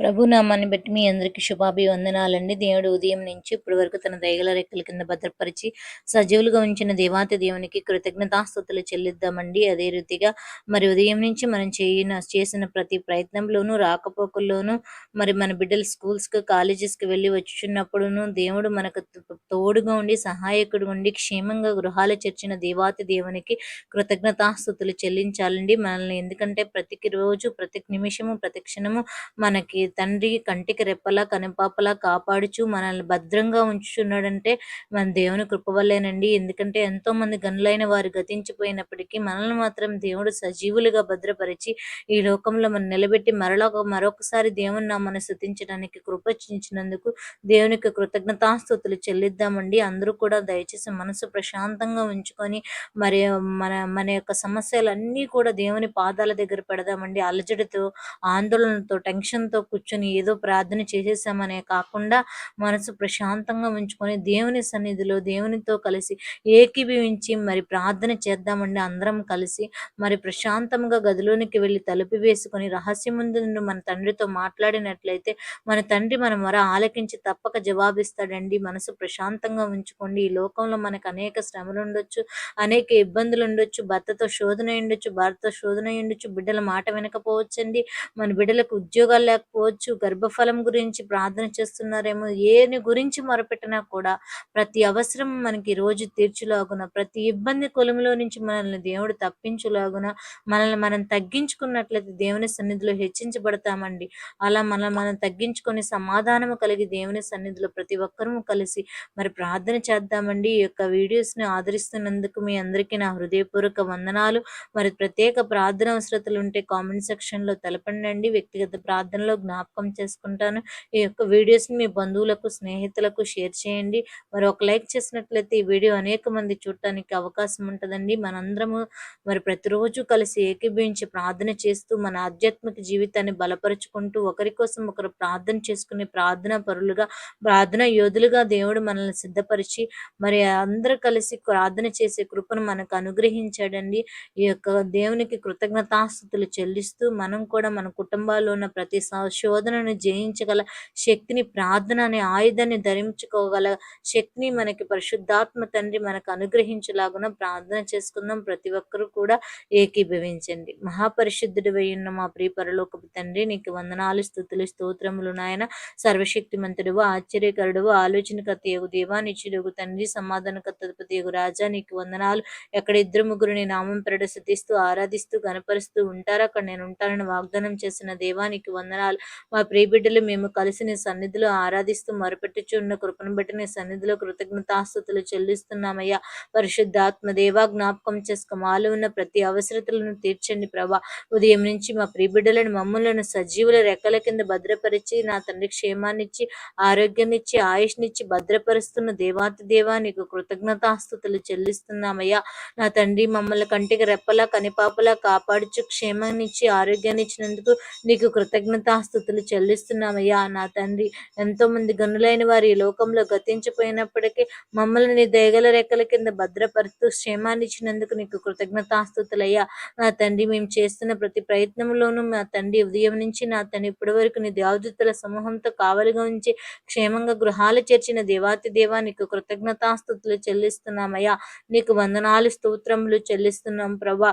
ప్రభు నామాన్ని బట్టి మీ అందరికీ శుభాభివందనాలండి. దేవుడు ఉదయం నుంచి ఇప్పటి వరకు తన దయగల రెక్కల కింద భద్రపరిచి సజీవులుగా ఉంచిన దేవాతి దేవునికి కృతజ్ఞతాస్థుతులు చెల్లిద్దామండి. అదే రీతిగా మరి ఉదయం నుంచి మనం చేయిన చేసిన ప్రతి ప్రయత్నంలోనూ రాకపోకల్లోనూ మరి మన బిడ్డలు స్కూల్స్కి కాలేజెస్కి వెళ్ళి వచ్చుచున్నప్పుడును దేవుడు మనకు తోడుగా ఉండి సహాయకుడు ఉండి క్షేమంగా గృహాలు చేర్చిన దేవాతి దేవునికి కృతజ్ఞతాస్థుతులు చెల్లించాలండి. మనల్ని ఎందుకంటే ప్రతి రోజు ప్రతి నిమిషము ప్రతి క్షణము మనకి తండ్రి కంటికి రెప్పలా కనుపాపలా కాపాడుచు మనల్ని భద్రంగా ఉంచుచున్నాడంటే మన దేవుని కృప వల్లేనండి. ఎందుకంటే ఎంతో మంది గనులైన వారు గతించిపోయినప్పటికీ మనల్ని మాత్రం దేవుడు సజీవులుగా భద్రపరిచి ఈ లోకంలో మనం నిలబెట్టి మరలా మరొకసారి దేవుని నామని స్థుతించడానికి కృపచించినందుకు దేవునికి కృతజ్ఞతాస్తుతులు చెల్లిద్దామండి. అందరూ కూడా దయచేసి మనసు ప్రశాంతంగా ఉంచుకొని మరి మన మన యొక్క సమస్యలన్నీ కూడా దేవుని పాదాల దగ్గర పెడదామండి. అలజడితో ఆందోళనతో టెన్షన్తో కూర్చొని ఏదో ప్రార్థన చేసేసామనే కాకుండా మనసు ప్రశాంతంగా ఉంచుకొని దేవుని సన్నిధిలో దేవునితో కలిసి ఏకీభవించి మరి ప్రార్థన చేద్దామండి అందరం కలిసి. మరి ప్రశాంతంగా గదిలోనికి వెళ్ళి తలుపు వేసుకొని రహస్యం ముందు మన తండ్రితో మాట్లాడినట్లయితే మన తండ్రి మన మొర ఆలకించి తప్పక జవాబిస్తాడండి. మనసు ప్రశాంతంగా ఉంచుకోండి. ఈ లోకంలో మనకు అనేక శ్రమలు ఉండొచ్చు అనేక ఇబ్బందులు ఉండొచ్చు భర్తతో శోధన ఉండొచ్చు భర్త శోధన ఉండొచ్చు బిడ్డల మాట వినకపోవచ్చండి. మన బిడ్డలకు ఉద్యోగాలు లేకపోవచ్చు కావచ్చు గర్భఫలం గురించి ప్రార్థన చేస్తున్నారేమో ఏని గురించి మొరపెట్టినా కూడా ప్రతి అవసరం మనకి రోజు తీర్చులాగున ప్రతి ఇబ్బంది కొలుములో నుంచి మనల్ని దేవుడు తప్పించులాగున మనల్ని మనం తగ్గించుకున్నట్లయితే దేవుని సన్నిధిలో హెచ్చించబడతామండి. అలా మనం మనం తగ్గించుకొని సమాధానము కలిగి దేవుని సన్నిధిలో ప్రతి ఒక్కరూ కలిసి మరి ప్రార్థన చేద్దామండి. ఈ యొక్క వీడియోస్ని ఆదరిస్తున్నందుకు మీ అందరికీ నా హృదయపూర్వక వందనాలు. మరి ప్రత్యేక ప్రార్థన అవసరతలు ఉంటే కామెంట్ సెక్షన్లో తెలపండి వ్యక్తిగత ప్రార్థనలో జ్ఞాపకం చేసుకుంటాను. ఈ యొక్క వీడియోస్ని మీ బంధువులకు స్నేహితులకు షేర్ చేయండి. మరి ఒక లైక్ చేసినట్లయితే ఈ వీడియో అనేక మంది చూడటానికి అవకాశం ఉంటుందండి. మనందరము మరి ప్రతిరోజు కలిసి ఏకీభవించి ప్రార్థన చేస్తూ మన ఆధ్యాత్మిక జీవితాన్ని బలపరుచుకుంటూ ఒకరి కోసం ఒకరు ప్రార్థన చేసుకునే ప్రార్థన పరులుగా ప్రార్థన యోధులుగా దేవుడు మనల్ని సిద్ధపరిచి మరి అందరూ కలిసి ప్రార్థన చేసే కృపను మనకు అనుగ్రహించాడండి. ఈ యొక్క దేవునికి కృతజ్ఞతాస్థుతులు చెల్లిస్తూ మనం కూడా మన కుటుంబాల్లో ఉన్న ప్రతి శోధనను జయించగల శక్తిని ప్రార్థన అనే ఆయుధాన్ని ధరించుకోగల శక్తిని మనకి పరిశుద్ధాత్మ తండ్రి మనకు అనుగ్రహించలాగున ప్రార్థన చేసుకుందాం. ప్రతి ఒక్కరూ కూడా ఏకీభవించండి. మహాపరిశుద్ధుడు వేయున్న మా ప్రియ పరలోకపు తండ్రి నీకు వందనాలు స్థుతులు స్తోత్రములు నాయన. సర్వశక్తిమంతుడు ఆశ్చర్యకరుడు ఆలోచనకర్త యగు దేవానిచ్చుడు తండ్రి సమాధానకర్త యగు రాజా నీకు వందనాలు. ఎక్కడ ఇద్దరు ముగ్గురు నీ నామం ప్రదర్శిస్తూ ఆరాధిస్తూ గనపరుస్తూ ఉంటారు అక్కడ నేను ఉంటానని వాగ్దానం చేసిన దేవానికి వందనాలు. మా ప్రియబిడ్డలు మేము కలిసి నీ సన్నిధిలో ఆరాధిస్తూ మొరపెట్టుచున్న కృపను బట్టి నీ సన్నిధిలో కృతజ్ఞతాస్థుతులు చెల్లిస్తున్నామయ్యా. పరిశుద్ధాత్మ దేవా జ్ఞాపకం చేసుకో మాలో ఉన్న ప్రతి అవసరతలను తీర్చండి ప్రభా. ఉదయం నుంచి మా ప్రియబిడ్డలను మమ్మలను సజీవుల రెక్కల కింద భద్రపరిచి నా తండ్రి క్షేమాన్నిచ్చి ఆరోగ్యాన్నిచ్చి ఆయుష్నిచ్చి భద్రపరుస్తున్న దేవాతి దేవా నీకు కృతజ్ఞతాస్థుతులు చెల్లిస్తున్నామయ్యా. నా తండ్రి మమ్మల్ని కంటికి రెప్పలా కనిపాపలా కాపాడుచు క్షేమాన్నిచ్చి ఆరోగ్యాన్ని ఇచ్చినందుకు నీకు కృతజ్ఞతాస్తు స్థుతులు చెల్లిస్తున్నామయ్యా నా తండ్రి. ఎంతో మంది గనులైన వారి ఈ లోకంలో గతించిపోయినప్పటికీ మమ్మల్ని నీ దేగల రెక్కల కింద భద్రపరుస్తూ క్షేమాన్ని ఇచ్చినందుకు నీకు కృతజ్ఞతాస్థుతులయ్యా. నా తండ్రి మేము చేస్తున్న ప్రతి ప్రయత్నంలోనూ మా తండ్రి ఉదయం నుంచి నా తండ్రి ఇప్పటి వరకు నీ దేవదూతల సమూహంతో కావలిగా ఉంచి క్షేమంగా గృహాలు చేర్చిన దేవాతి దేవా నీకు కృతజ్ఞతాస్థుతులు చెల్లిస్తున్నామయ్యా. నీకు వందనాలు స్తోత్రములు చెల్లిస్తున్నాం ప్రభా.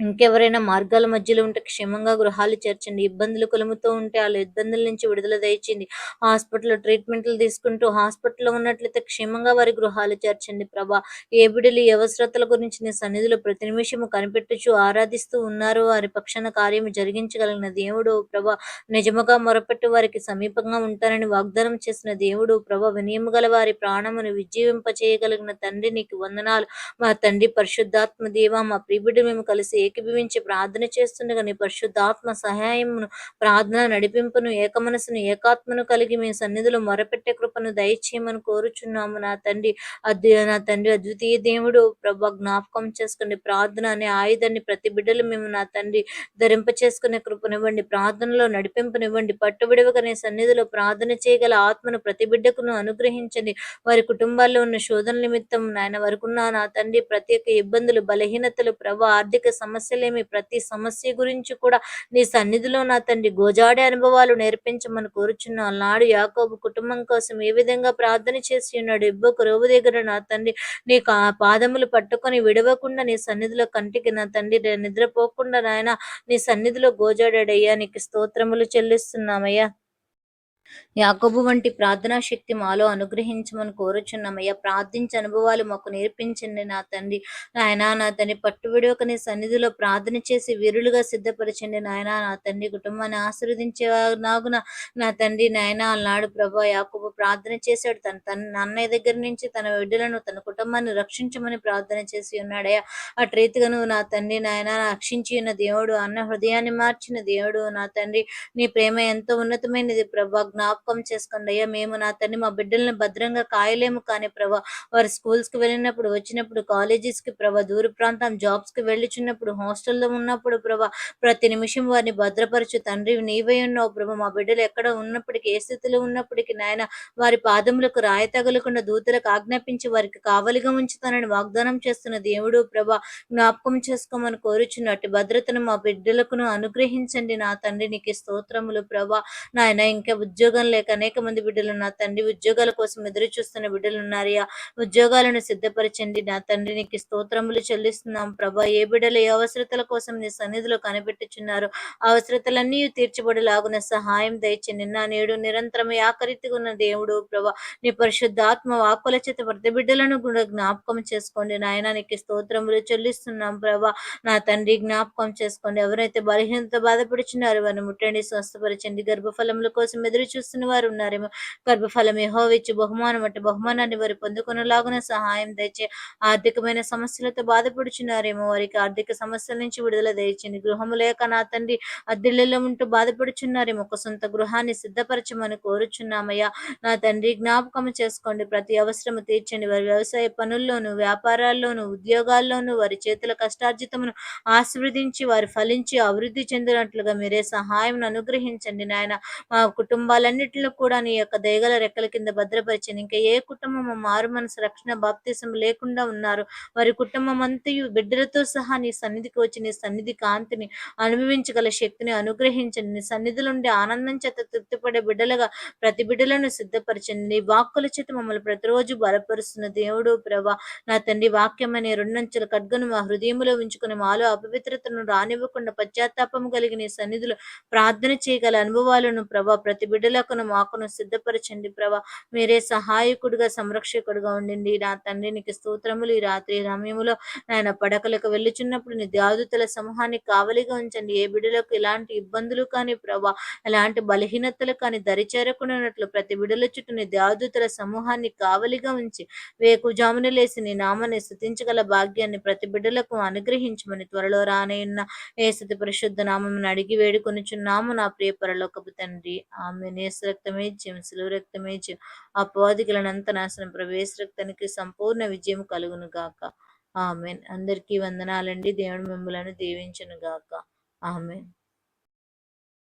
ఇంకెవరైనా మార్గాల మధ్యలో ఉంటే క్షేమంగా గృహాలు చేర్చండి. ఇబ్బందులు కొలుముతూ ఉంటే వాళ్ళ ఇబ్బందుల నుంచి విడుదల దయచింది హాస్పిటల్లో ట్రీట్మెంట్లు తీసుకుంటూ హాస్పిటల్లో ఉన్నట్లయితే క్షేమంగా వారి గృహాలు చేర్చండి. ప్రభా ఏ బిడ్డలు అవసరతల గురించి నీ సన్నిధిలో ప్రతి నిమిషము కనిపెట్టుచు ఆరాధిస్తూ ఉన్నారు వారి పక్షాన కార్యము జరిగించగలిగిన దేవుడు ప్రభా నిజముగా మొరపెట్టు వారికి సమీపంగా ఉంటారని వాగ్దానం చేసిన దేవుడు ప్రభా వినియము గల వారి ప్రాణమును విజీవింపచేయగలిగిన తండ్రి నీకు వందనాలు. మా తండ్రి పరిశుద్ధాత్మ దేవ మా ప్రిబిడ్డ మేము కలిసి ఏకీభవించి ప్రార్థన చేస్తుండగా నీ పరిశుద్ధాత్మ సహాయమును ప్రార్థన నడిపింపును ఏకమనసును ఏకాత్మను కలిగి మీ సన్నిధిలో మొరపెట్టే కృపను దయచేయమని కోరుచున్నాము. నా తండ్రి అద్వి నా తండ్రి అద్వితీయ దేవుడు ప్రభా జ్ఞాపకం చేసుకుని ప్రార్థన అనే ఆయుధాన్ని ప్రతి బిడ్డలు మేము నా తండ్రి ధరింప చేసుకునే కృపనివ్వండి. ప్రార్థనలో నడిపింపునివ్వండి. పట్టుబిడవగా నీ సన్నిధిలో ప్రార్థన చేయగల ఆత్మను ప్రతి బిడ్డకును అనుగ్రహించండి. వారి కుటుంబాల్లో ఉన్న శోధన నిమిత్తం నాయన వరకున్న నా తండ్రి ప్రత్యేక ఇబ్బందులు బలహీనతలు ప్రభా ఆర్థిక సమస్య సమస్యలేమి? ప్రతి సమస్య గురించి కూడా నీ సన్నిధిలో నా తండ్రి గోజాడే అనుభవాలు నేర్పించమని కోరుచున్న నాడు యాకోబు కుటుంబం కోసం ఏ విధంగా ప్రార్థన చేసి ఉన్నాడు? ఇబ్బకు రోగు దగ్గర నా తండ్రి నీ పాదములు పట్టుకొని విడవకుండా నీ సన్నిధిలో కంటికి నా తండ్రి నిద్రపోకుండా నాయన నీ సన్నిధిలో గోజాడాడయ్యా. నీకు స్తోత్రములు చెల్లిస్తున్నామయ్యా. యాకోబు వంటి ప్రార్థనా శక్తి మాలో అనుగ్రహించమని కోరుచున్నామయ్యా. ప్రార్థించే అనుభవాలు మాకు నేర్పించండి నా తండ్రి. నాయన నా తండ్రి పట్టుబిడవక నీ సన్నిధిలో ప్రార్థన చేసి వీరులుగా సిద్ధపరచండి. నాయన నా తండ్రి కుటుంబాన్ని ఆశీర్వదించే నాగున నా తండ్రి నాయన అన్నాడు ప్రభా యాకోబు ప్రార్థన చేశాడు. తన తన అన్నయ్య దగ్గర నుంచి తన బిడ్డలను తన కుటుంబాన్ని రక్షించమని ప్రార్థన చేసి ఉన్నాడయ్యా. అటు రీతిగా నువ్వు నా తండ్రి నాయన రక్షించి ఉన్న దేవుడు అన్న హృదయాన్ని మార్చిన దేవుడు నా తండ్రి. నీ ప్రేమ ఎంతో ఉన్నతమైనది ప్రభా. జ్ఞాపకం చేసుకోండి అయ్యా మేము నా తండ్రి మా బిడ్డల్ని భద్రంగా కాయలేము కానీ ప్రభా వారు స్కూల్స్కి వెళ్ళినప్పుడు వచ్చినప్పుడు కాలేజెస్కి ప్రభా దూర ప్రాంతం జాబ్స్కి వెళ్ళిచున్నప్పుడు హాస్టల్లో ఉన్నప్పుడు ప్రభా ప్రతి నిమిషం వారిని భద్రపరచు. తండ్రి నీవై ఉన్నావు ప్రభా మా బిడ్డలు ఎక్కడ ఉన్నప్పటికీ ఏ స్థితిలో ఉన్నప్పటికీ నాయన వారి పాదములకు రాయ తగలకుండా దూతలకు ఆజ్ఞాపించి వారికి కావలిగా ఉంచుతానని వాగ్దానం చేస్తున్న దేవుడు ప్రభా జ్ఞాపకం చేసుకోమని కోరుచున్నట్టు భద్రతను మా బిడ్డలకు అనుగ్రహించండి. నా తండ్రి నీకు స్తోత్రములు ప్రభా. నాయన ఇంకా ఉద్యోగ ఉద్యోగం లేక అనేక మంది బిడ్డలు నా తండ్రి ఉద్యోగాల కోసం ఎదురు చూస్తున్న బిడ్డలు ఉన్నారయ్యా ఉద్యోగాలను సిద్ధపరచండి. నా తండ్రి నీకు స్తోత్రములు చెల్లిస్తున్నాం. ప్రభా ఏ బిడ్డలు ఏ అవసరతల కోసం నీ సన్నిధిలో కనిపెట్టుచున్నారు? అవసరతలన్నీ తీర్చబడిలాగున సహాయం దయచండి. నా నేడు నిరంతరం ఆకరితిగా ఉన్న దేవుడు ప్రభా నీ పరిశుద్ధాత్మ వాకుల చేత ప్రతి బిడ్డలను కూడా జ్ఞాపకం చేసుకోండి. నాయన నీకు స్తోత్రములు చెల్లిస్తున్నాం ప్రభా. నా తండ్రి జ్ఞాపకం చేసుకోండి. ఎవరైతే బలహీనత బాధపడుచున్నారు వారిని ముట్టండి స్వస్థపరచండి. గర్భఫలముల కోసం ఎదురు చూస్తున్న వారు ఉన్నారేమో గర్భఫలం యహోవిచ్చి బహుమానం అంటే బహుమానాన్ని వారు పొందుకునేలాగున సహాయం తెచ్చే ఆర్థికమైన సమస్యలతో బాధపడుచున్నారేమో. వారికి ఆర్థిక సమస్యల నుంచి విడుదల తెచ్చింది గృహము లేక నా తండ్రి అద్దెళ్ళలో ఉంటూ బాధపడుచున్నారేమో. ఒక సొంత గృహాన్ని సిద్ధపరచమని కోరుచున్నామయ్యా. నా తండ్రి జ్ఞాపకం చేసుకోండి. ప్రతి అవసరము తీర్చండి. వారి వ్యవసాయ పనుల్లోను వ్యాపారాల్లోను ఉద్యోగాల్లోనూ వారి చేతుల కష్టార్జితమును ఆశీర్వదించి వారు ఫలించి అభివృద్ధి చెందినట్లుగా మీరే సహాయం అనుగ్రహించండి నాయన. మా కుటుంబాల వాటన్నిటిలో కూడా నీ యొక్క దయగల రెక్కల కింద భద్రపరిచింది ఇంకా ఏ కుటుంబం మారు మనసు రక్షణ బాప్తీసం లేకుండా ఉన్నారు. వారి కుటుంబం అంతయు బిడ్డలతో సహా నీ సన్నిధికి వచ్చి నీ సన్నిధి కాంతిని అనుభవించగల శక్తిని అనుగ్రహించండి. నీ సన్నిధులుండి ఆనందం చేత తృప్తిపడే బిడ్డలుగా ప్రతి బిడ్డలను సిద్ధపరచండి. నీ వాక్కుల చేత మమ్మల్ని ప్రతిరోజు బలపరుస్తున్న దేవుడు ప్రభా నా తండ్రి వాక్యమనే రెండంచెల కడ్గను మా హృదయంలో ఉంచుకుని మాలో అపవిత్రతను రానివ్వకుండా పశ్చాత్తాపం కలిగి నీ సన్నిధిలో ప్రార్థన చేయగల అనుభవాలను ప్రభా ప్రతి బిడ్డల మేలకును మాకును సిద్ధపరచండి ప్రభా. మీరే సహాయకుడిగా సంరక్షకుడిగా ఉండండి. నా తండ్రి నీకు స్తోత్రములు. ఈ రాత్రి సమయంలో నాయన పడకలకు వెళ్ళుచున్నప్పుడు నీ దాదుతల సమూహాన్ని కావలిగా ఉంచండి. ఏ బిడ్డలకు ఎలాంటి ఇబ్బందులు కానీ ప్రభా ఎలాంటి బలహీనతలు కానీ దరిచేరకున్నట్లు ప్రతి బిడ్డల చుట్టూ నీ దాదుతల సమూహాన్ని కావలిగా ఉంచి వేకుజామున లేసి నీ నామాన్ని స్థుతించగల భాగ్యాన్ని ప్రతి బిడ్డలకు అనుగ్రహించమని త్వరలో రానయ్యున్న ఏ స్థితి పరిశుద్ధ నామం అడిగి వేడుకొనిచున్నాము. నా ప్రియ పరలోకపు తండ్రి. ఆమె నేస రక్తమే జయం సులువు రక్తమే జయం అపవాదికులనంత నాశనం. ప్రవేశ రక్తానికి సంపూర్ణ విజయం కలుగును గాక. ఆమెన్. అందరికీ వందనాలండి. దేవుడు మిమ్మలను దీవించను గాక. ఆమెన్.